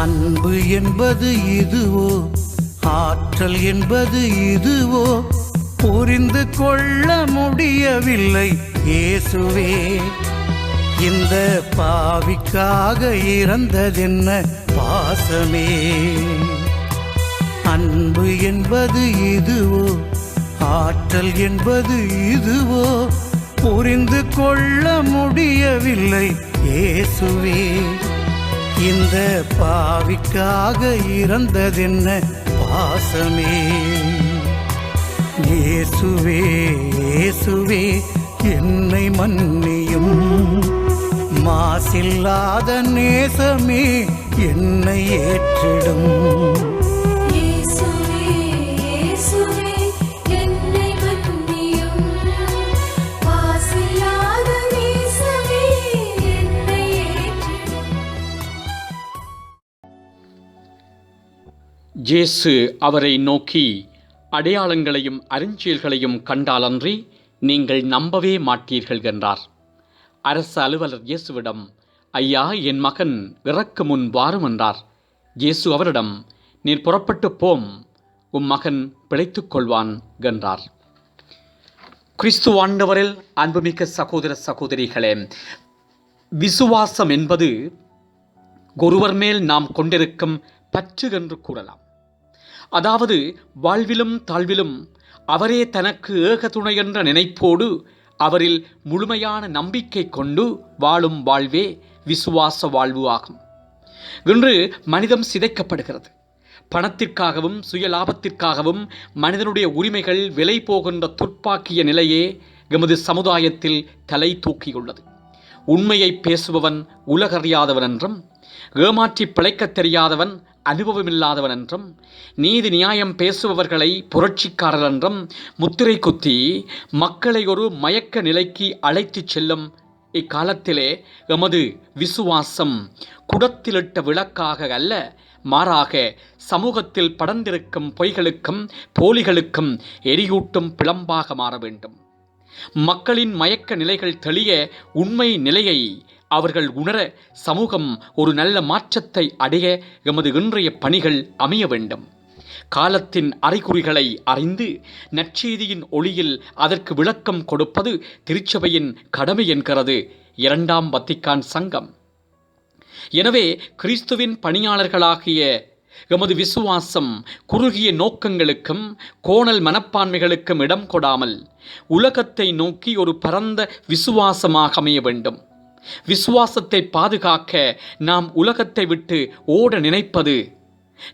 அன்பு என்பது இதுவோ? ஆற்றல் என்பது இதுவோ? புரிந்து கொள்ள முடியவில்லை இயேசுவே. இந்த பாவிக்காக இறந்ததென்ன பாசமே? அன்பு என்பது இதுவோ? ஆற்றல் என்பது இதுவோ? புரிந்து கொள்ள முடியவில்லை இயேசுவே. இந்த பாவிக்காக இறந்ததென்ன பாசமே? இயேசுவே இயேசுவே என்னை மன்னியும். மாசில்லாத நேசமே என்னை ஏற்றிடும். இயேசு அவரை நோக்கி அடையாளங்களையும் அருஞ்செயல்களையும் கண்டாலன்றி நீங்கள் நம்பவே மாட்டீர்கள் என்றார். அரசு அலுவலர் இயேசுவிடம் ஐயா என் மகன் இறக்கு முன் வாரும் என்றார். இயேசு அவரிடம் நீர் புறப்பட்டு போம் உம் மகன் பிழைத்துக் கொள்வான் என்றார். கிறிஸ்து ஆண்டவரில் அன்புமிக்க சகோதர சகோதரிகளே விசுவாசம் என்பது ஒருவர் மேல் நாம் கொண்டிருக்கும் பற்று என்று கூறலாம். அதாவது வாழ்விலும் தாழ்விலும் அவரே தனக்கு ஏக துணை என்ற நினைப்போடு அவரில் முழுமையான நம்பிக்கை கொண்டு வாழும் வாழ்வே விசுவாச வாழ்வு ஆகும். இன்று மனிதம் சிதைக்கப்படுகிறது. பணத்திற்காகவும் சுய லாபத்திற்காகவும் மனிதனுடைய உரிமைகள் விலை போகின்ற துர்ப்பாக்கிய நிலையே எமது சமுதாயத்தில் தலை தூக்கியுள்ளது. உண்மையை பேசுபவன் உலகறியாதவன் என்றும் ஏமாற்றி பிழைக்கத் தெரியாதவன் அனுபவமில்லாதவன் என்றும் நீதி நியாயம் பேசுபவர்களை புரட்சிக்காரர் என்றும் முத்திரை குத்தி மக்களை ஒரு மயக்க நிலைக்கு அழைத்துச் செல்லும் இக்காலத்திலே எமது விசுவாசம் குடத்திலிட்ட விளக்காக அல்ல மாறாக சமூகத்தில் படர்ந்திருக்கும் பொய்களுக்கும் போலிகளுக்கும் எரியூட்டும் பிளம்பாக மாற வேண்டும். மக்களின் மயக்க நிலைகள் தெளிய உண்மை நிலையை அவர்கள் உணர சமூகம் ஒரு நல்ல மாற்றத்தை அடைய எமது இன்றைய பணிகள் அமைய வேண்டும். காலத்தின் அறிகுறிகளை அறிந்து நற்செய்தியின் ஒளியில் அதற்கு விளக்கம் கொடுப்பது திருச்சபையின் கடமை என்கிறது. இரண்டாம் வத்திக்கான் சங்கம். எனவே கிறிஸ்துவின் பணியாளர்களாகிய எமது விசுவாசம் குறுகிய நோக்கங்களுக்கும் கோணல் மனப்பான்மைகளுக்கும் இடம் கொடாமல் உலகத்தை நோக்கி ஒரு பரந்த விசுவாசமாக அமைய வேண்டும். விசுவாசத்தை பாதுகாக்க நாம் உலகத்தை விட்டு ஓட நினைப்பது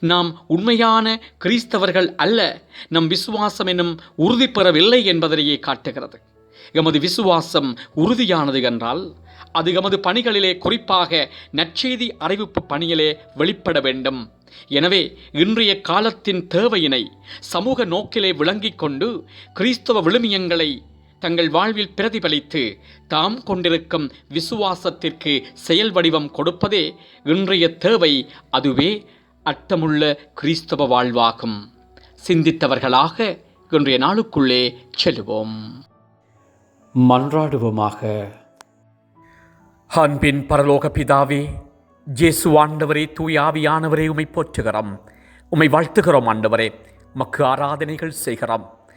நாம் உண்மையான கிறிஸ்தவர்கள் அல்ல நம் விசுவாசம் என்னும் உறுதி பெறவில்லை என்பதனையே காட்டுகிறது. எமது விசுவாசம் உறுதியானது என்றால் அது எமது பணிகளிலே குறிப்பாக நற்செய்தி அறிவிப்பு பணியிலே வெளிப்பட வேண்டும். எனவே இன்றைய காலத்தின் தேவையினை சமூக நோக்கிலே விளங்கிக் கொண்டு கிறிஸ்தவ விழுமியங்களை தங்கள் வாழ்வில் பிரதிபலித்து தாம் கொண்டிருக்கும் விசுவாசத்திற்கு செயல் வடிவம் கொடுப்பதே இன்றைய தேவை. அதுவே அர்த்தமுள்ள கிறிஸ்தவ வாழ்வாகும். சிந்தித்தவர்களாக இன்றைய நாளுக்குள்ளே செல்லுவோம் மன்றாடுவோமாக. அன்பின் பரலோக பிதாவே ஜேசு ஆண்டவரே தூய ஆவியானவரே உமை போற்றுகிறோம். உமை வாழ்த்துகிறோம் ஆண்டவரே. மக்கு ஆராதனைகள் செய்கிறோம்.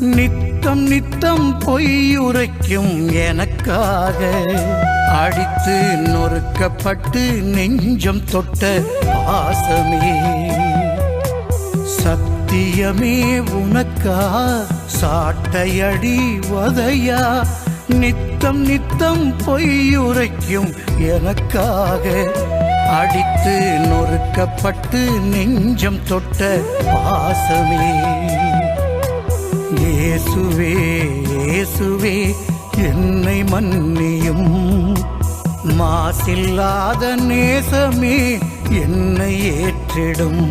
நித்தம் நித்தம் பொய்யுரைக்கும் எனக்காக அடித்து நொறுக்கப்பட்டு நெஞ்சம் தொட்ட பாசமே. சத்தியமே உனக்கா சாட்டையடி வதையா? நித்தம் நித்தம் பொய்யுரைக்கும் எனக்காக அடித்து நொறுக்கப்பட்டு நெஞ்சம் தொட்ட பாசமே. இயேசுவே இயேசுவே என்னை மன்னியும். மாசில்லாத நேசமே என்னை ஏற்றிடும்.